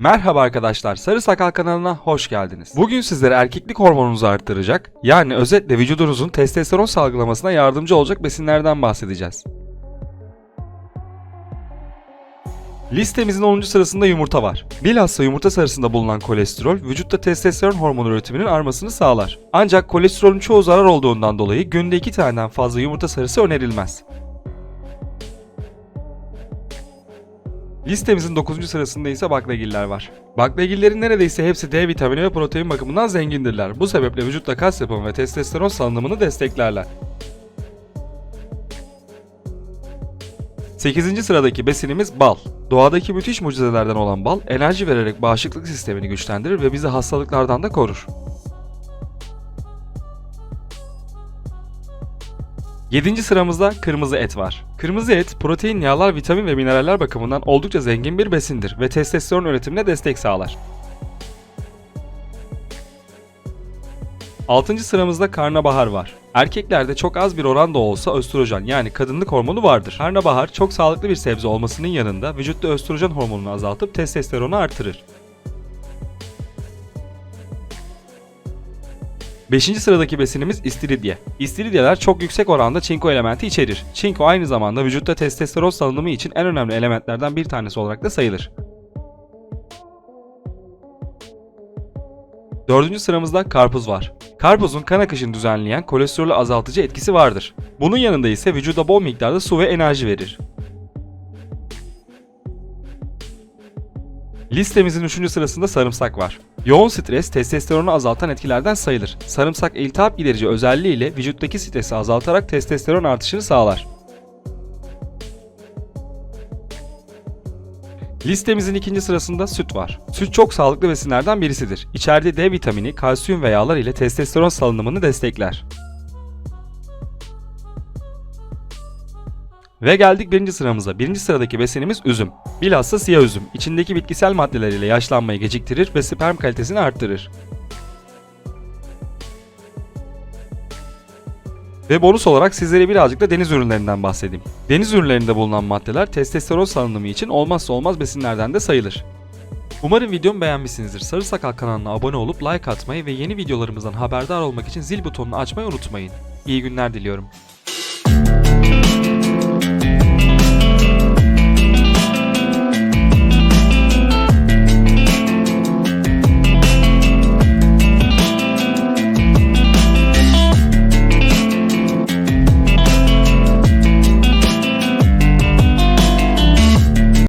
Merhaba arkadaşlar, Sarı Sakal kanalına hoş geldiniz. Bugün sizlere erkeklik hormonunuzu arttıracak, yani özetle vücudunuzun testosteron salgılamasına yardımcı olacak besinlerden bahsedeceğiz. Listemizin 10. sırasında yumurta var. Bilhassa yumurta sarısında bulunan kolesterol vücutta testosteron hormonu üretiminin artmasını sağlar. Ancak kolesterolün çoğu zarar olduğundan dolayı günde 2 taneden fazla yumurta sarısı önerilmez. Listemizin 9. sırasında ise baklagiller var. Baklagillerin neredeyse hepsi D vitamini ve protein bakımından zengindirler. Bu sebeple vücutta kas yapımı ve testosteron salınımını desteklerler. 8. sıradaki besinimiz bal. Doğadaki müthiş mucizelerden olan bal, enerji vererek bağışıklık sistemini güçlendirir ve bizi hastalıklardan da korur. 7. sıramızda kırmızı et var. Kırmızı et, protein, yağlar, vitamin ve mineraller bakımından oldukça zengin bir besindir ve testosteron üretimine destek sağlar. 6. sıramızda karnabahar var. Erkeklerde çok az bir oranda olsa östrojen yani kadınlık hormonu vardır. Karnabahar çok sağlıklı bir sebze olmasının yanında vücutta östrojen hormonunu azaltıp testosteronu artırır. 5. sıradaki besinimiz istiridye. İstiridyeler çok yüksek oranda çinko elementi içerir. Çinko aynı zamanda vücutta testosteron salınımı için en önemli elementlerden bir tanesi olarak da sayılır. Dördüncü sıramızda karpuz var. Karpuzun kan akışını düzenleyen kolesterolü azaltıcı etkisi vardır. Bunun yanında ise vücuda bol miktarda su ve enerji verir. Listemizin 3. sırasında sarımsak var. Yoğun stres testosteronu azaltan etkilerden sayılır. Sarımsak iltihap giderici özelliğiyle vücuttaki stresi azaltarak testosteron artışını sağlar. Listemizin ikinci sırasında süt var. Süt çok sağlıklı besinlerden birisidir. İçerdiği D vitamini, kalsiyum ve yağlar ile testosteron salınımını destekler. Ve geldik birinci sıramıza. Birinci sıradaki besinimiz üzüm. Bilhassa siyah üzüm. İçindeki bitkisel maddeler ile yaşlanmayı geciktirir ve sperm kalitesini arttırır. Ve bonus olarak sizlere birazcık da deniz ürünlerinden bahsedeyim. Deniz ürünlerinde bulunan maddeler testosteron salınımı için olmazsa olmaz besinlerden de sayılır. Umarım videomu beğenmişsinizdir. Sarı Sakal kanalına abone olup like atmayı ve yeni videolarımızdan haberdar olmak için zil butonunu açmayı unutmayın. İyi günler diliyorum.